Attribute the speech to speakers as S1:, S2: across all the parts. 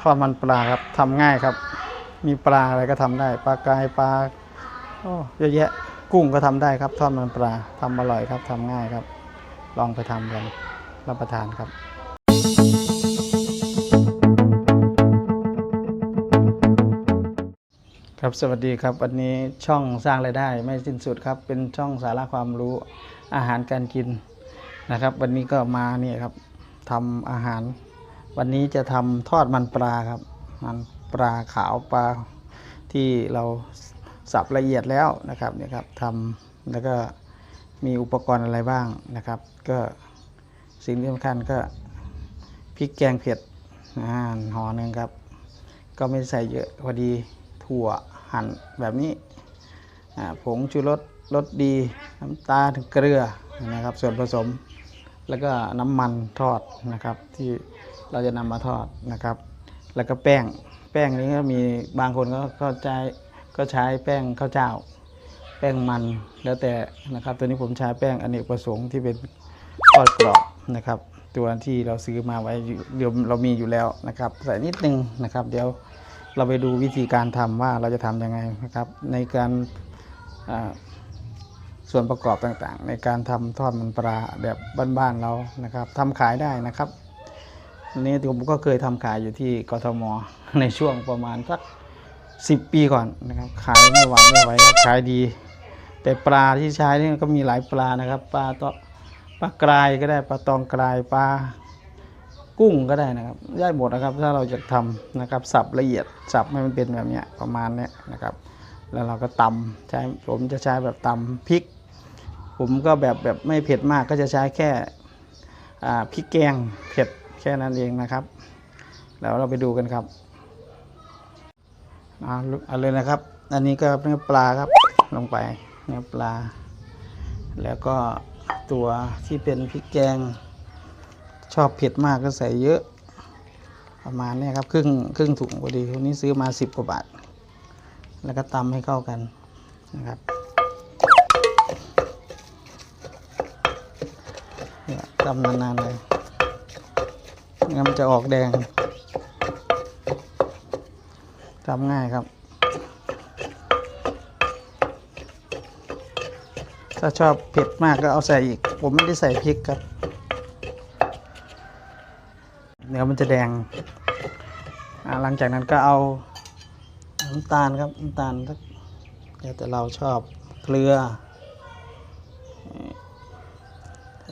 S1: ทอดมันปลาครับทำง่ายครับ มีปลาอะไรก็ทำได้ ปลากายปลาโอ้เยอะแยะกุ้งก็ทำได้ครับ ทอดมันปลาทำอร่อยครับทำง่ายครับ ลองไปทำกันรับประทานครับครับสวัสดีครับวันนี้ช่องสร้างรายได้ไม่สิ้นสุดครับ เป็นช่องสาระความรู้อาหารการกินนะครับ วันนี้ก็มาเนี่ยครับทำอาหาร วันนี้จะทำทอดมันปลาครับ มันปลาขาวปลาที่เราสับละเอียดแล้วนะครับเนี่ยครับทำแล้วก็มีอุปกรณ์อะไรบ้างนะครับ ก็สิ่งที่สำคัญก็พริกแกงเผ็ดอ่าห่อหนึ่งครับ ก็ไม่ใส่เยอะพอดีถั่วหั่นแบบนี้ผงชูรสรสดีน้ำตาลเกลือนะครับ ส่วนผสม แล้วก็น้ำมันทอดนะครับที่ เราจะนำมาทอดนะครับ แล้วก็แป้งแป้งนี้ก็มีบางคนก็ก็ใช้ก็ใช้แป้งข้าวเจ้า แป้งมันแล้วแต่นะครับตัวนี้ผมใช้แป้งอเนกประสงค์ที่เป็นทอดกรอบนะครับ ตัวที่เราซื้อมาไว้เดี๋ยวเรามีอยู่แล้วนะครับใส่นิดนึงนะครับ เดี๋ยวเราไปดูวิธีการทำว่าเราจะทำยังไงนะครับ ในการส่วนประกอบต่างๆ ในการทำทอดมันปลาแบบบ้านๆเรานะครับทำขายได้นะครับ นี้ผมก็เคยทำขายอยู่ที่กทมในช่วงประมาณสักสิบปีก่อนนะครับ ขายไม่หวังไม่ไหวขายดี แต่ปลาที่ใช้นี่ก็มีหลายปลานะครับ ปลาตอปลากรายก็ได้ปลาตองกรายปลากุ้งก็ได้นะครับได้หมดนะครับ ถ้าเราจะทำนะครับสับละเอียดสับให้มันเป็นแบบเนี้ยประมาณเนี้ยนะครับ แล้วเราก็ตำใช้ผมจะใช้แบบตำพริก ผมก็แบบแบบไม่เผ็ดมากก็จะใช้แค่พริกแกงเผ็ด ค่นั้นเองนะครับ แล้วเราไปดูกันครับเอาเอาเลยนะครับ อันนี้ก็เนื้อปลาครับลงไปเนื้อปลา แล้วก็ตัวที่เป็นพริกแกงชอบเผ็ดมากก็ใส่เยอะ ประมาณนี้ครับครึ่งครึ่งถุงพอดีคนนี้ซื้อมาสิบกว่าบาท แล้วก็ตำให้เข้ากันนะครับเนี่ยตำนานๆเลย งั้นมันจะออกแดงทำง่ายครับ ถ้าชอบเผ็ดมากก็เอาใส่อีก ผมไม่ได้ใส่พริกครับ เนื้อมันจะแดง หลังจากนั้นก็เอาน้ำตาลครับน้ำตาลแล้วแต่เราชอบเกลือ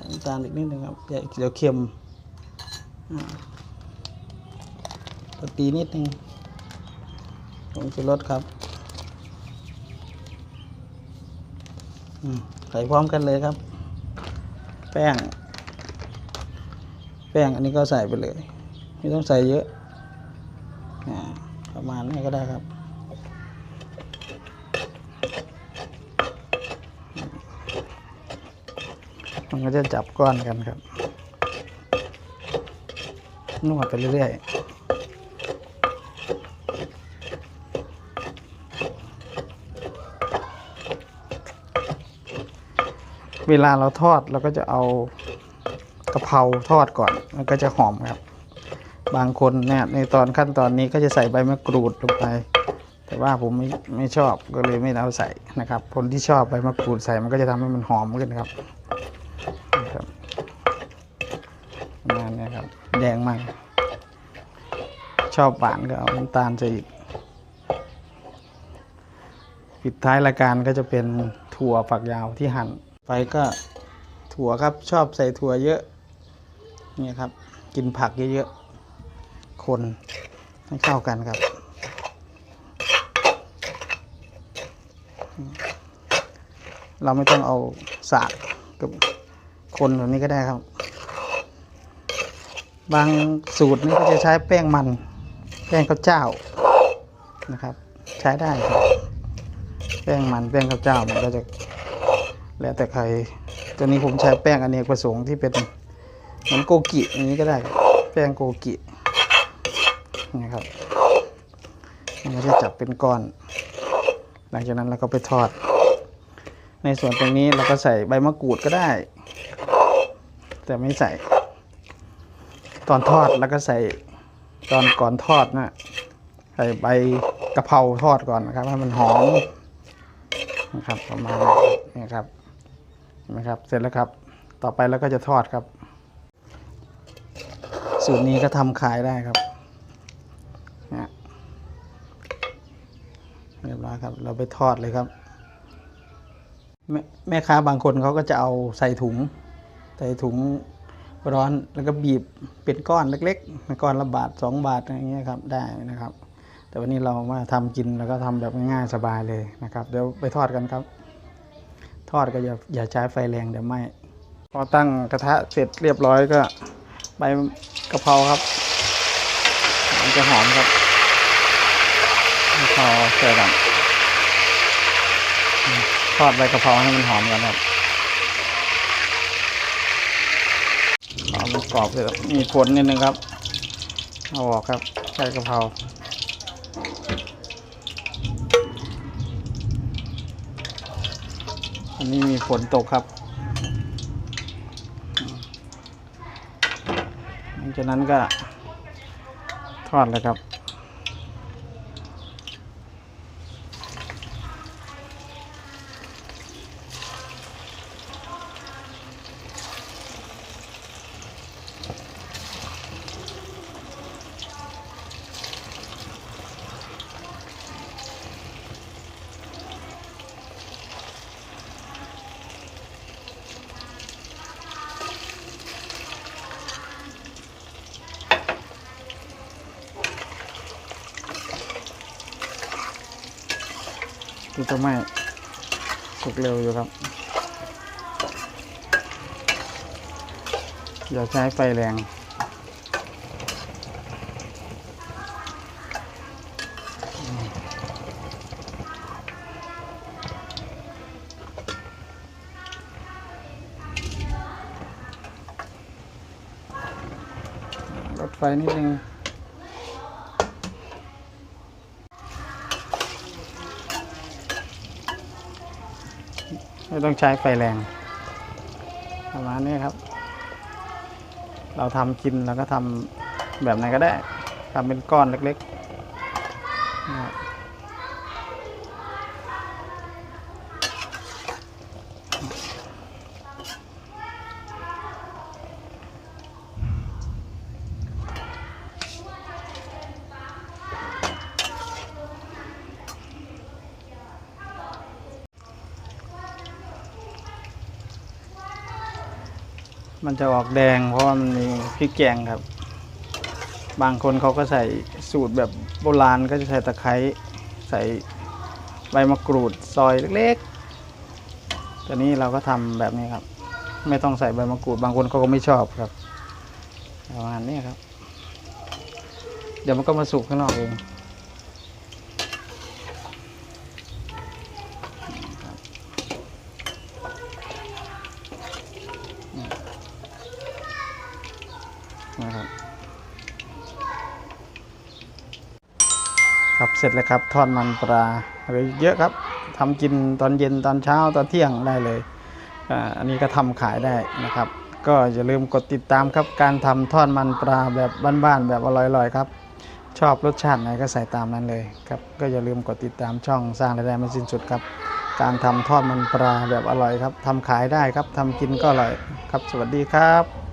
S1: น้ำตาลอีกนิดนึงครับเดี๋ยวเค็ม ก็ตีนิดนึงผงชูรสครับใส่พร้อมกันเลยครับ แป้ง แป้งอันนี้ก็ใส่ไปเลย ไม่ต้องใส่เยอะประมาณนี้ก็ได้ครับมันก็จะจับก้อนกันครับ นวดไปเรื่อยๆ เวลาเราทอดเราก็จะเอากะเพราทอดก่อน มันก็จะหอมครับ บางคนเนี่ยในตอนขั้นตอนนี้ก็จะใส่ใบมะกรูดลงไป แต่ว่าผมไม่ไม่ชอบก็เลยไม่เอาใส่นะครับ คนที่ชอบใบมะกรูดใส่มันก็จะทำให้มันหอมขึ้นครับนะครับประมาณนี้ครับ แดงมาก ชอบหวานก็เอาน้ำตาลใส่อีก ปิดท้ายรายการก็จะเป็นถั่วฝักยาวที่หั่นไปก็ถั่วครับชอบใส่ถั่วเยอะเนี่ยครับ กินผักเยอะๆ คนให้เข้ากันครับ เราไม่ต้องเอาสากกับคนแบบนี้ก็ได้ครับ บางสูตรนี่ก็จะใช้แป้งมัน แป้งข้าวเจ้านะครับ ใช้ได้ครับแป้งมันแป้งข้าวเจ้ามันก็จะแล้วแต่ใครตัวนี้ผมใช้แป้งอเนกประสงค์ที่เป็นเหมือนโกกิอย่างนี้ก็ได้ แป้งโกกินี่ครับมันก็จะจับเป็นก้อน หลังจากนั้นเราก็ไปทอด ในส่วนตรงนี้เราก็ใส่ใบมะกรูดก็ได้ แต่ไม่ใส่ ตอนทอดแล้วก็ใส่ตอนก่อนทอดนะใส่ใบกะเพราทอดก่อนนะครับให้มันหอมนะครับประมาณนี้ครับเห็นไหมครับ เสร็จแล้วครับ ต่อไปแล้วก็จะทอดครับ สูตรนี้ก็ทำขายได้ครับเนี่ยเรียบร้อยครับ เราไปทอดเลยครับ แม่แม่ค้าบางคนเขาก็จะเอาใส่ถุง ใส่ถุง ร้อนแล้วก็บีบเป็นก้อนเล็กๆก้อนละบาทสองบาทอะไรเงี้ยครับได้นะครับ แต่วันนี้เรามาทำกินแล้วก็ทำแบบง่ายๆสบายเลยนะครับ เดี๋ยวไปทอดกันครับ ทอดก็อย่าอย่าใช้ไฟแรงเดี๋ยวไหม้พอตั้งกระทะเสร็จเรียบร้อยก็ใบกะเพราครับมันจะหอมครับกะเพราใส่กันทอดใบกะเพราให้มันหอมกันครับ ขอ มันกรอบเลยครับมีผลนิดนึงครับเอาออกครับใส่กะเพราอันนี้มีฝนตกครับหลังจากนั้นก็ทอดเลยครับ ดูจะไม่สุกเร็วอยู่ครับ อย่าใช้ไฟแรงลดไฟนิดนึง ไม่ต้องใช้ไฟแรงประมาณนี้ครับ เราทำกินแล้วก็ทำแบบไหนก็ได้ทำเป็นก้อนเล็กๆนะครับ มันจะออกแดงเพราะมันมีพริกแกงครับ บางคนเขาก็ใส่สูตรแบบโบราณก็จะใส่ตะไคร้ใส่ใบมะกรูดซอยเล็กๆแต่นี้เราก็ทำแบบนี้ครับ ไม่ต้องใส่ใบมะกรูด บางคนเขาก็ไม่ชอบครับประมาณนี้ครับ เดี๋ยวมันก็มาสุกข้างนอกเอง นะครับครับเสร็จแล้วครับทอดมันปลาอะไรเยอะครับทำกินตอนเย็นตอนเช้าตอนเที่ยงได้เลยอันนี้ก็ทำขายได้นะครับ ก็อย่าลืมกดติดตามครับการทำทอดมันปลาแบบบ้านๆแบบอร่อยๆครับชอบรสชาติไหนก็ใส่ตามนั้นเลยครับ ก็อย่าลืมกดติดตามช่องสร้างรายได้ไม่สิ้นสุดครับ การทำทอดมันปลาแบบอร่อยครับทำขายได้ครับทำกินก็อร่อยครับ สวัสดีครับ